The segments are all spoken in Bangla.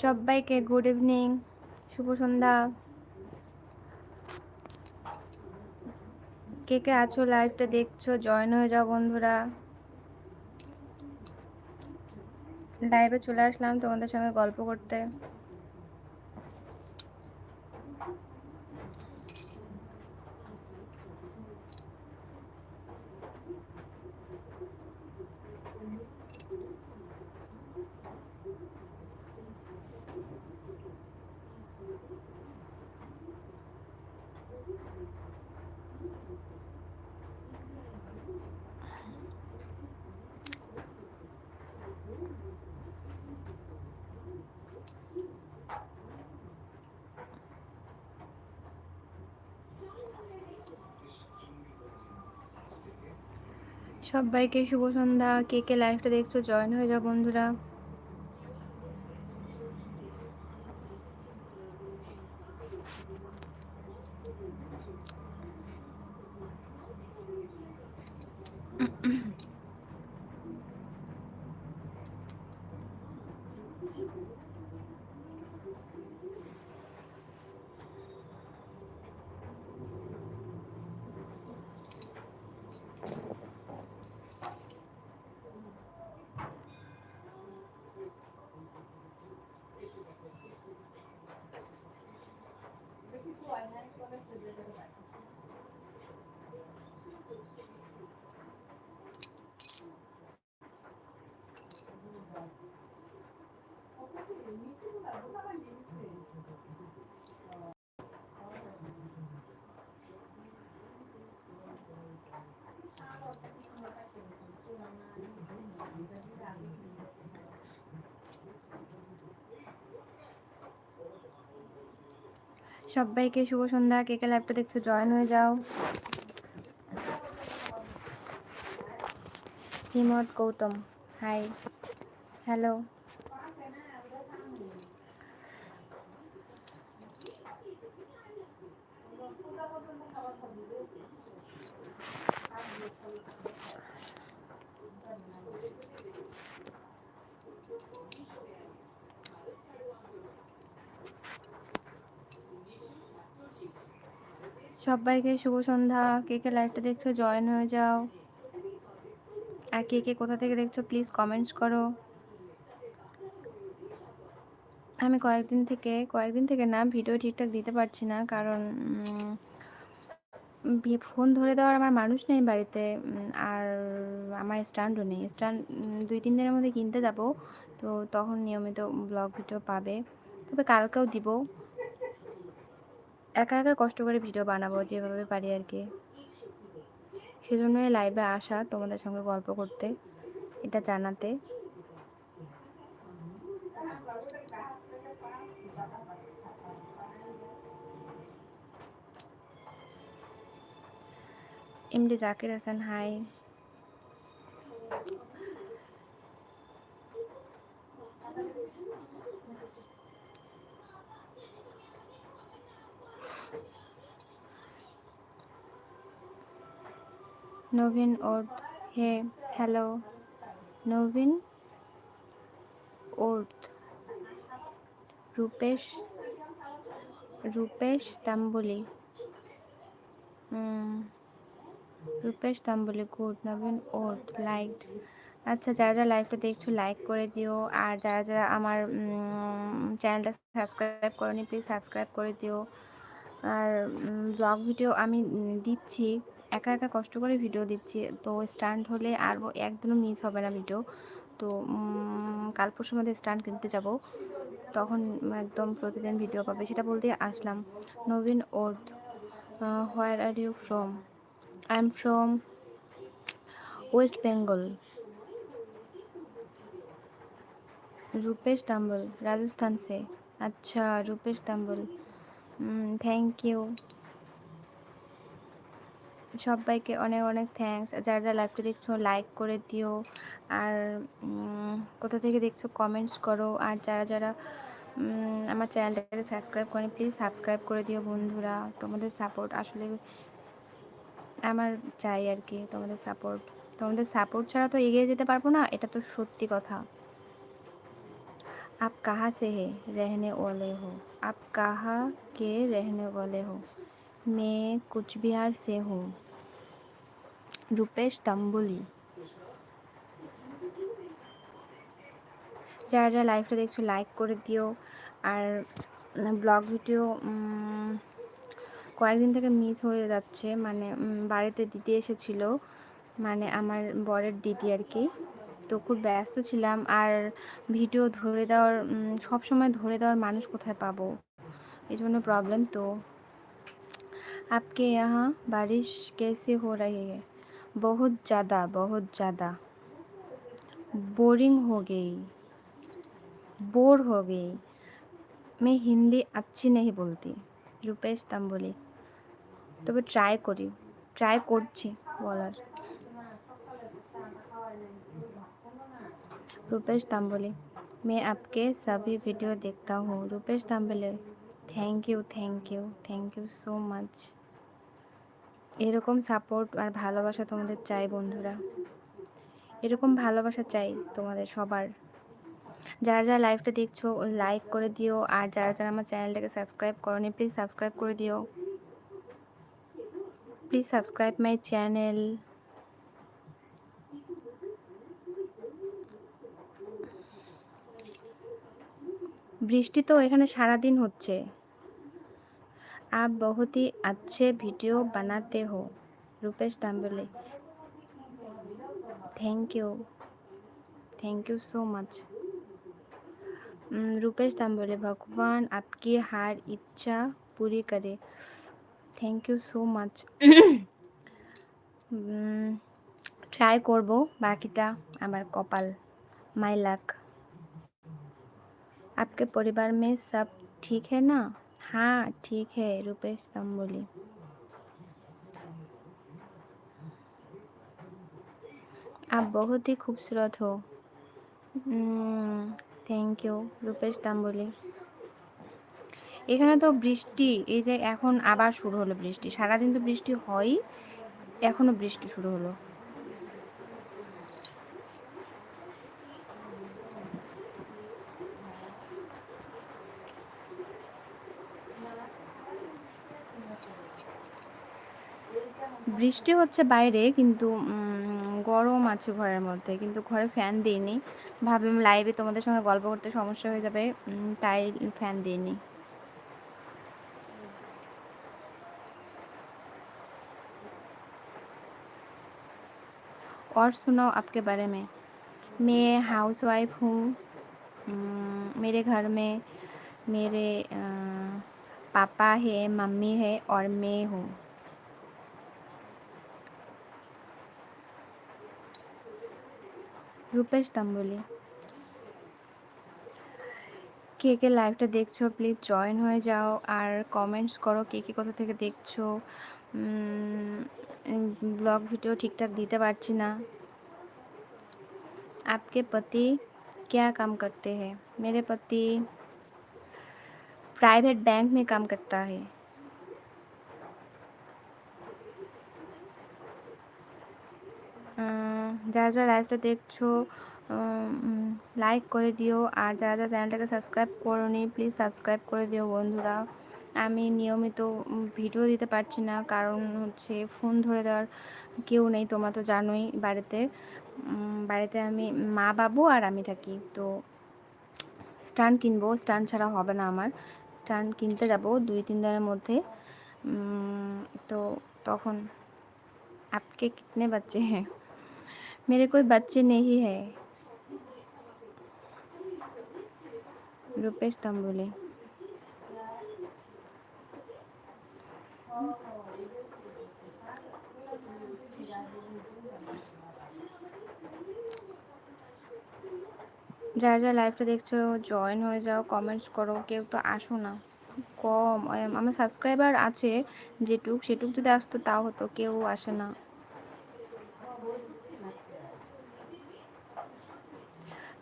সবাইকে গুড ইভিনিং শুভ সন্ধ্যা। কে কে আছো লাইভটা দেখছ? জয়েন হয়ে যাও বন্ধুরা। লাইভে চলে আসলাম তোমাদের সঙ্গে গল্প করতে। সবাইকে শুভ সন্ধ্যা। কে কে লাইভটা দেখছ? জয়েন হয়ে যাও বন্ধুরা। সবাইকে শুভ সন্ধ্যা। কে কে লাইভটা দেখছ জয়েন হয়ে যাও। হিমত গৌতম হাই হ্যালো সবাইকে শুভ সন্ধ্যা। কে কে লাইভটা দেখছ জয়েন হয়ে যাও। আর কে কে কোথা থেকে দেখছ প্লিজ কমেন্টস করো। আমি কয়েকদিন থেকে কয়েকদিন থেকে না ভিডিও ঠিকঠাক দিতে পারছি না, কারণ ফোন ধরে দেওয়ার আমার মানুষ নেই বাড়িতে আর আমার স্ট্যান্ডও নেই। স্ট্যান্ড দুই, তিন দিনের মধ্যে কিনতে যাব, তো তখন নিয়মিত ব্লগ ভিডিও পাবে। তবে কালকেও দিব। একা একা কষ্ট করে ভিডিও বানাবো যেভাবে পারি আর কি। সেজন্যই লাইভে আসা তোমাদের সঙ্গে গল্প করতে, এটা জানাতে। এমডি জাকির হাসান হাই নবীন ওর্থ হে, হ্যালো, নবীন ওর্থ রূপেশ রূপেশ তাম্বুলি। রূপেশ তাম্বুলি, গুড, নবীন ওর্থ লাইক আচ্ছা যারা যারা লাইভটা দেখছ, লাইক করে দিও। আর যারা যারা আমার চ্যানেলটা সাবস্ক্রাইব করেনি, প্লিজ সাবস্ক্রাইব করে দিও। আর ব্লগ ভিডিও আমি দিচ্ছি। একা একা কষ্ট করে ভিডিও দিচ্ছি, তো স্ট্যান্ড হলে আর একদিনও মিস হবে না ভিডিও তো কাল পরশুর মধ্যে স্ট্যান্ড কিনতে যাব। তখন একদম প্রতিদিন ভিডিও পাবে, সেটা বলতে আসলাম। নবীন worth where are you from I am from West Bengal Rupesh Dambal Rajasthan সে। আচ্ছা রূপেশ দাম্বল থ্যাংক ইউ সবাইকে অনেক অনেক থ্যাংকস যারা যারা লাইভটা দেখছো লাইক করে দিও আর কোথা থেকে দেখছো কমেন্টস করো আর যারা যারা আমার চ্যানেলটাকে সাবস্ক্রাইব করেন প্লিজ সাবস্ক্রাইব করে দিও বন্ধুরা তোমাদের সাপোর্ট আসলে আমার চাই আর কি তোমাদের সাপোর্ট তোমাদের সাপোর্ট ছাড়া তো এগিয়ে যেতে পারবো না এটা তো সত্যি কথা आप कहाँ से है रहने वाले हो आप कहाँ के रहने वाले हो मैं कुछ बिहार से हूँ रूपेश तम्बुली যারা যারা লাইভটা দেখছো লাইক করে দিও আর ব্লগ ভিডিও কয়েকদিন থেকে মিস হয়ে যাচ্ছে মানে বাড়িতে দিদি এসেছিল মানে আমার বরের দিদি আর কি তো খুব ব্যস্ত ছিলাম আর ভিডিও ধরে দেওয়ার সব সময় ধরে দেওয়ার মানুষ কোথায় পাবো এই জন্য প্রবলেম তো आपके यहाँ बारिश कैसे हो रही है बहुत ज़्यादा बहुत ज़्यादा बोरिंग हो गई बोर हो गई मैं हिंदी अच्छी नहीं बोलती রূপেশ তাম্বলি তবে ট্রাই করি ট্রাই করছি বলার रूपेश तांबोली मैं आपके सभी वीडियो देखता हूँ Rupesh Tamboli thank you thank you thank you so much এরকম সাপোর্ট আর ভালোবাসা তোমাদের চাই, বন্ধুরা। এরকম ভালোবাসা চাই তোমাদের সবার। যারা যারা লাইভটা দেখছ লাইক করে দিও। আর যারা যারা আমার চ্যানেলটাকে সাবস্ক্রাইব করনি প্লিজ সাবস্ক্রাইব করে দিও। প্লিজ সাবস্ক্রাইব মাই চ্যানেল বৃষ্টি তো এখানে সারাদিন হচ্ছে। आप बहुत ही अच्छे वीडियो बनाते हो Rupesh Tambale thank you thank you so much Rupesh Tambale भगवान आपकी हर इच्छा पूरी करे thank you so much try করব বাকিটা আমার কপাল মাই লাক आपके परिवार में सब ठीक है ना हाँ ठीक है रुपेश तम्बोली आप बहुत ही खूबसूरत हो থ্যাংক ইউ রূপেশ তাম্বলি এখানে তো বৃষ্টি এই যে এখন আবার শুরু হলো বৃষ্টি সারাদিন তো বৃষ্টি হয়ই এখনও বৃষ্টি শুরু হলো বৃষ্টি হচ্ছে বাইরে কিন্তু গরম আছে ঘরের মধ্যে কিন্তু ঘরে ফ্যান দিইনি ভাবলাম লাইভে তোমাদের সঙ্গে গল্প করতে সমস্যা হয়ে যাবে তাই ফ্যান দিইনি और सुनाओ आपके बारे में मैं हाउस वाइफ हूँ मेरे घर में मेरे पापा है मम्मी है और मैं हूँ রূপেশ তাম্বলি কে কে লাইভটা দেখছো প্লিজ জয়েন হয়ে যাও আর কমেন্টস করো কে কে কোথা থেকে দেখছো ব্লগ ভিডিও ঠিকঠাক দিতে পারছি না आपके पति क्या काम करते हैं मेरे पति प्राइवेट बैंक में काम करता है যারা যারা লাইভটা দেখছ লাইক করে দিও। আর যারা যারা চ্যানেলটাকে সাবস্ক্রাইব করোনি প্লিজ সাবস্ক্রাইব করে দিও বন্ধুরা। আমি নিয়মিত ভিডিও দিতে পারছি না, কারণ হচ্ছে ফোন ধরে দেওয়ার কেউ নেই, তোমরা তো জানোই বাড়িতে। বাড়িতে আমি মা বাবু আর আমি থাকি, তো স্ট্যান্ড কিনবো। স্ট্যান্ড ছাড়া হবে না আমার। স্ট্যান্ড কিনতে যাব দুই, তিন দিনের মধ্যে। তো তখন আপকে কিতনে বাচ্চে হ্যাঁ मेरे कोई बच्चे नहीं है रुपेश तम्बुले যারা যারা লাইভটা দেখছো জয়েন হয়ে যাও কমেন্টস করো কেউ তো আসো না কম আমার সাবস্ক্রাইবার আছে যেটুক সেটুক যদি আসতো তাও হতো কেউ আসে না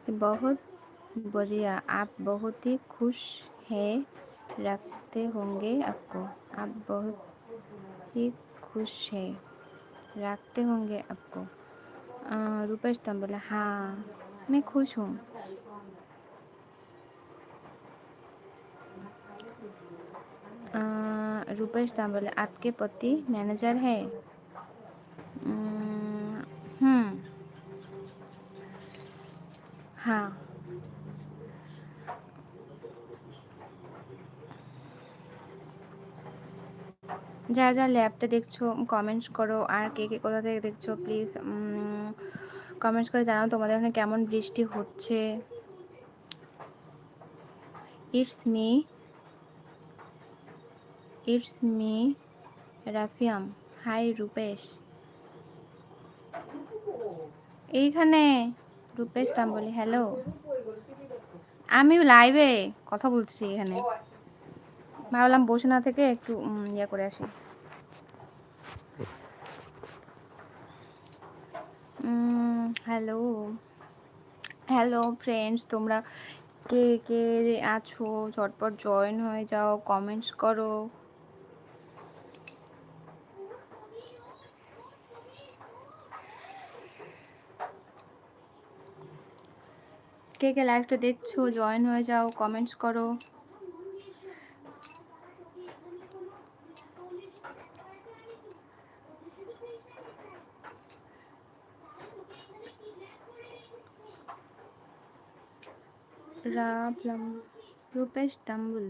बहुत बढ़िया आप बहुत ही खुश है रखते होंगे आपको आप बहुत ही खुश है रखते होंगे आपको अ, रूपेश तम बोला हाँ मैं खुश हूँ अ, रूपेश तम बोले आपके पति मैनेजर है যারা যারা ল্যাবটা দেখছ কমেন্টস করো। আর কে কে কোথা থেকে দেখছ প্লিজ কমেন্টস করে জানাও তোমাদের ওখানে কেমন বৃষ্টি হচ্ছে। It's me it's me Rafiyam. Hi Rupesh. এইখানে, রূপেশ তাম্বলি হ্যালো আমি লাইভে কথা বলছি এখানে। ভাবলাম বসে না থেকে একটু ইয়ে করে আসি। হ্যালো হ্যালো ফ্রেন্ডস তোমরা কে কে আছো? ঝটপট জয়েন হয়ে যাও কমেন্টস করো। কে কে লাইভটা দেখছ? জয়েন হয়ে যাও কমেন্টস করো। রাবলাম রূপেশ তাম্বুল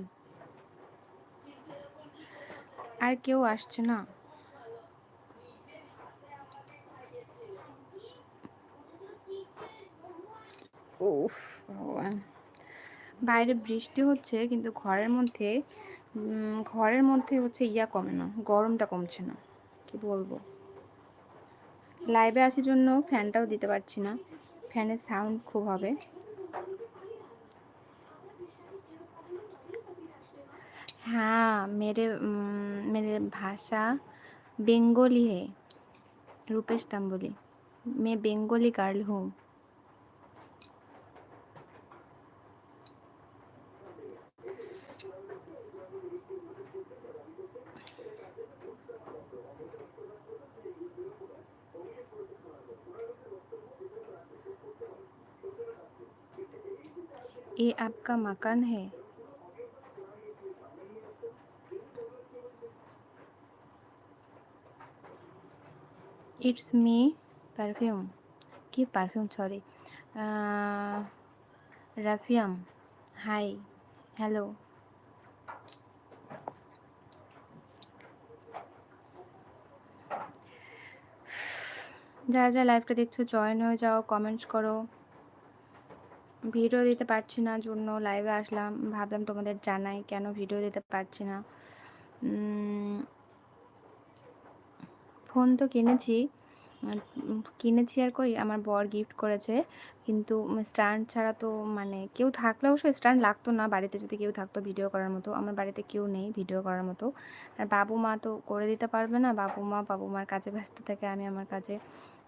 আর কেউ আসছে না। বাইরে বৃষ্টি হচ্ছে, কিন্তু ঘরের মধ্যে ঘরের মধ্যে হচ্ছে ইয়া কমে না, গরমটা কমছে না। কি বলব? লাইভে আসার জন্য ফ্যানটাও দিতে পারছি না। ফ্যানের সাউন্ড খুব হবে। हाँ मेरे मेरे भाषा बेंगोली है, रूपेश तंबोली। मैं बेंगोली गर्ल हूँ। ये आपका मकान है। ইটস মি পারফিউম কি perfume sorry Rafiyam hi hello যারা যারা লাইভটা দেখছ জয়েন হয়ে যাও কমেন্টস করো। ভিডিও দিতে পারছি না, জন্য লাইভে আসলাম। ভাবলাম তোমাদের জানাই কেন ভিডিও দিতে পারছি না। ফোন তো কিনেছি কিনেছি আর কই, আমার বর গিফট করেছে। কিন্তু স্ট্যান্ড ছাড়া তো মানে কেউ থাকলে অবশ্য স্ট্যান্ড লাগতো না বাড়িতে যদি কেউ থাকতো ভিডিও করার মতো। আমার বাড়িতে কেউ নেই ভিডিও করার মতো। আর বাবু মা তো করে দিতে পারবে না। বাবু মা, বাবু মার কাজে ব্যস্ত থাকে, আমি আমার কাজে।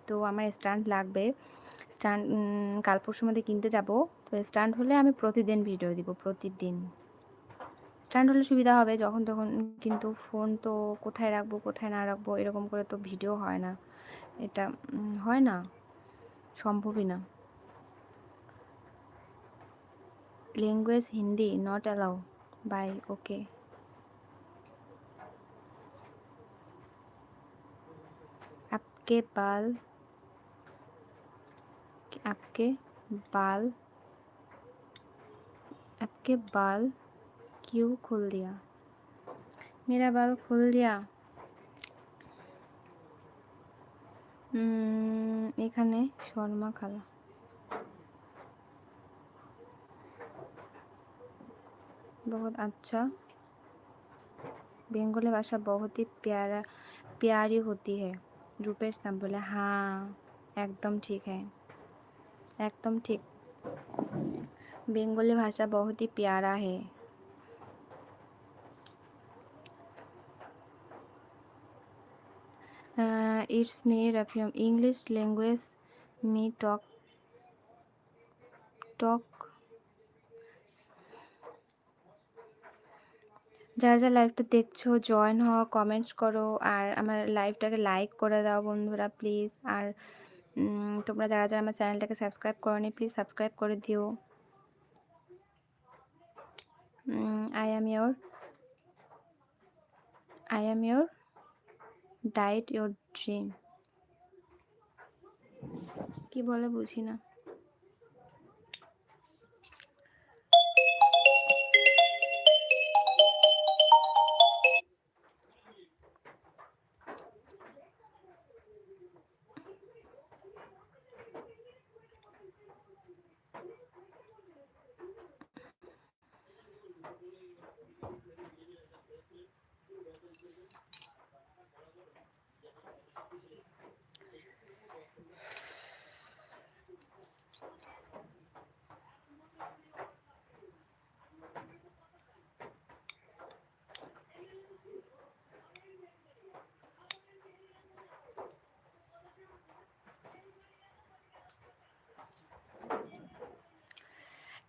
তো আমার স্ট্যান্ড লাগবে। স্ট্যান্ড কাল পরশুর মধ্যে কিনতে যাব। তো স্ট্যান্ড হলে আমি প্রতিদিন ভিডিও দিব, প্রতিদিন। স্ট্যান্ড হলে সুবিধা হবে যখন তখন কিন্তু ফোন তো কোথায় রাখবো কোথায় না রাখবো এরকম করে তো ভিডিও হয় না এটা উম, হয় না সম্ভবই না language Hindi not allow bye okay आपके बाल आपके बाल आपके बाल क्यों खोल दिया मेरा बाल खोल दिया উম, এখানে শর্মা খালা बहुत अच्छा बेंगोली भाषा बहुत ही प्यारा प्यारी होती है रूपेश नाम बोले हाँ एकदम ठीक है एकदम ठीक बेंगोली भाषा बहुत ही प्यारा है it's me Rafiyam English language me talk talk. যারা যারা লাইভটা দেখছ জয়েন হও কমেন্টস করো, আর আমার লাইভটাকে লাইক করে দাও বন্ধুরা প্লিজ আর তোমরা যারা যারা আমার চ্যানেলটাকে সাবস্ক্রাইব করোনি প্লিজ সাবস্ক্রাইব করে দিও। I am your I am your diet your dream কি বলে বুঝি না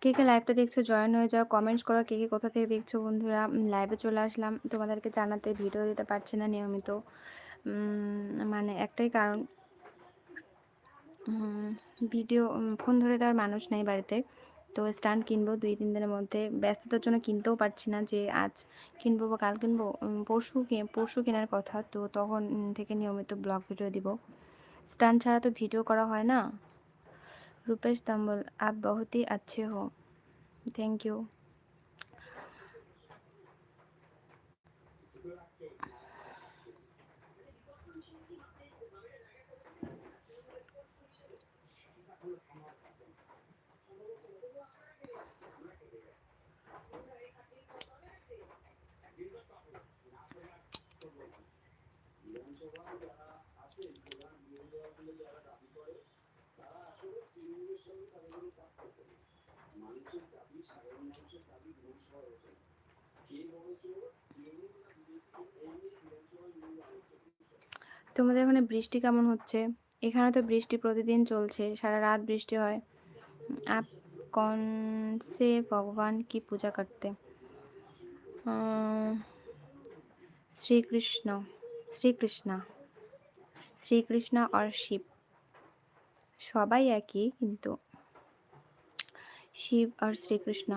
কে কে লাইভটা দেখছ? জয়েন হয়ে যাও কমেন্টস করো, কে কে কোথা থেকে দেখছ বন্ধুরা? লাইভে চলে আসলাম। তোমাদেরকে জানাতে ভিডিও দিতে পারছি না নিয়মিত। মানে একটাই কারণ ভিডিও ফোন ধরে দেওয়ার মানুষ নেই বাড়িতে। তো স্ট্যান্ড কিনবো দুই, তিন দিনের মধ্যে। ব্যস্ততার জন্য কিনতেও পারছি না যে আজ কিনবো বা কাল কিনবো। পরশু পরশু কেনার কথা। তো তখন থেকে নিয়মিত ব্লগ ভিডিও দিব। স্ট্যান্ড ছাড়া তো ভিডিও করা হয় না। रूपेश तंबुल आप बहुत ही अच्छे हो। थैंक यू তোমাদের ওখানে বৃষ্টি কেমন হচ্ছে? এখানে তো বৃষ্টি প্রতিদিন চলছে, সারা রাত বৃষ্টি হয়। আপ, কন সে ভগবান কি পূজা করতে? শ্রীকৃষ্ণ শ্রীকৃষ্ণ শ্রীকৃষ্ণ আর শিব। সবাই একই, কিন্তু শিব আর শ্রীকৃষ্ণ।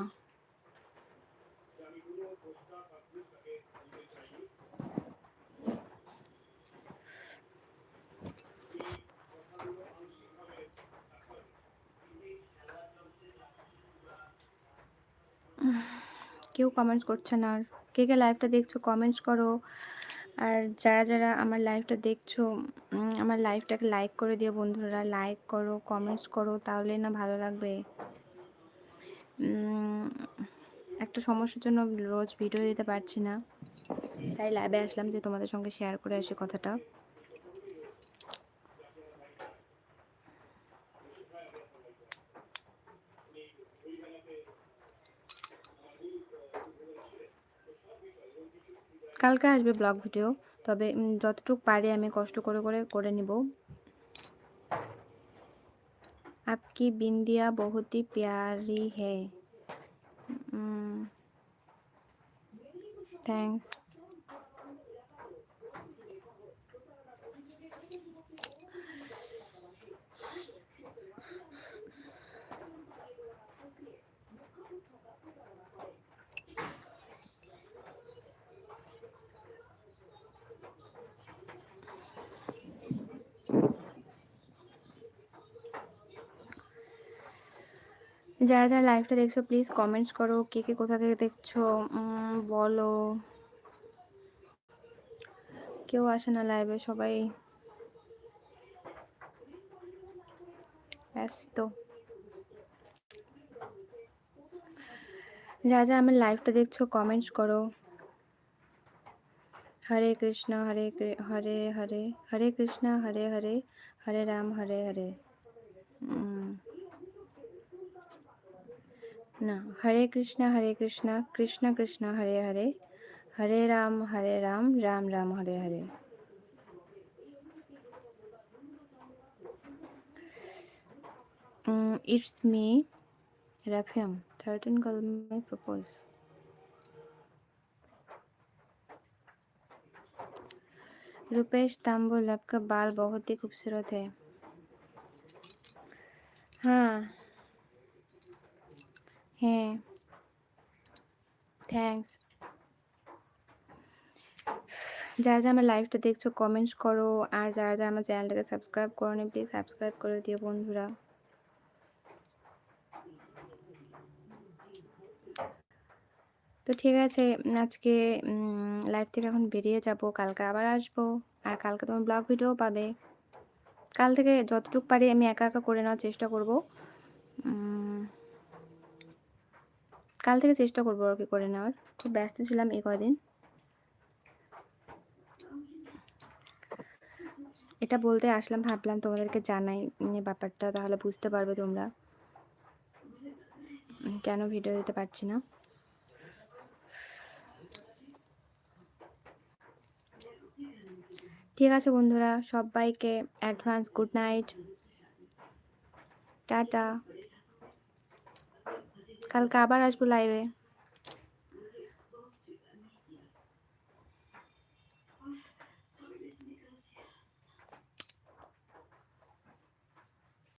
কেউ কমেন্টস করছে না। আর কে কে লাইভটা দেখছ কমেন্টস করো। আর যারা যারা আমার লাইভটা দেখছ আমার লাইভটাকে লাইক করে দিও বন্ধুরা। লাইক করো কমেন্টস করো, তাহলে না ভালো লাগবে। একটা সমস্যার জন্য রোজ ভিডিও দিতে পারছি না। তাই লাইভে আসলাম যে তোমাদের সঙ্গে শেয়ার করে আসি কথাটা। কালকে আসবে ব্লগ ভিডিও, তবে যতটুকু পারি আমি কষ্ট করে করে করে নিব। আপকি বিন্দিয়া বহুত হি প্যারি হে। থ্যাংকস যারা যারা লাইভটা দেখছ প্লিজ কমেন্টস করো, কে কে কোথা থেকে দেখছ বলো। কেউ আসে না লাইভে সবাই ব্যস্ত। যা যা আমার লাইভটা দেখছ কমেন্টস করো। হরে কৃষ্ণ, হরে হরে হরে হরে কৃষ্ণ, হরে হরে হরে রাম, হরে হরে। ना Hare Krishna Hare Krishna Krishna Krishna, Hare Hare. Hare Ram Hare Ram Ram Ram, Hare Hare. It's me, Rafiyam, thirteen girl में प्रपोज। रुपेश तांबुल, आपका बाल बहुत ही खूबसूरत है। हाँ হ্যাঁ। থ্যাংকস যারা যারা আমার লাইভটা দেখছ কমেন্টস করো। আর যারা যারা আমার চ্যানেলটাকে সাবস্ক্রাইব করো নি প্লিজ সাবস্ক্রাইব করে দিও বন্ধুরা। তো ঠিক আছে, আজকে লাইভ থেকে এখন বেরিয়ে যাব। কালকে আবার আসব। আর কালকে তোমার ব্লগ ভিডিও পাবে। কাল থেকে যতটুকু পারি আমি একা একা করে নেওয়ার চেষ্টা করব। কাল থেকে চেষ্টা করব আর কি করে নেওয়ার। খুব ব্যস্ত ছিলাম এই কদিন এটা বলতে আসলাম, ভাবলাম তোমাদেরকে জানাই ব্যাপারটা, তাহলে বুঝতে পারবে তোমরা। কেন ভিডিও দিতে পারছি না? ঠিক আছে বন্ধুরা, সবাইকে অ্যাডভান্স গুড নাইট টাটা। কালকে আবার আসব লাইভে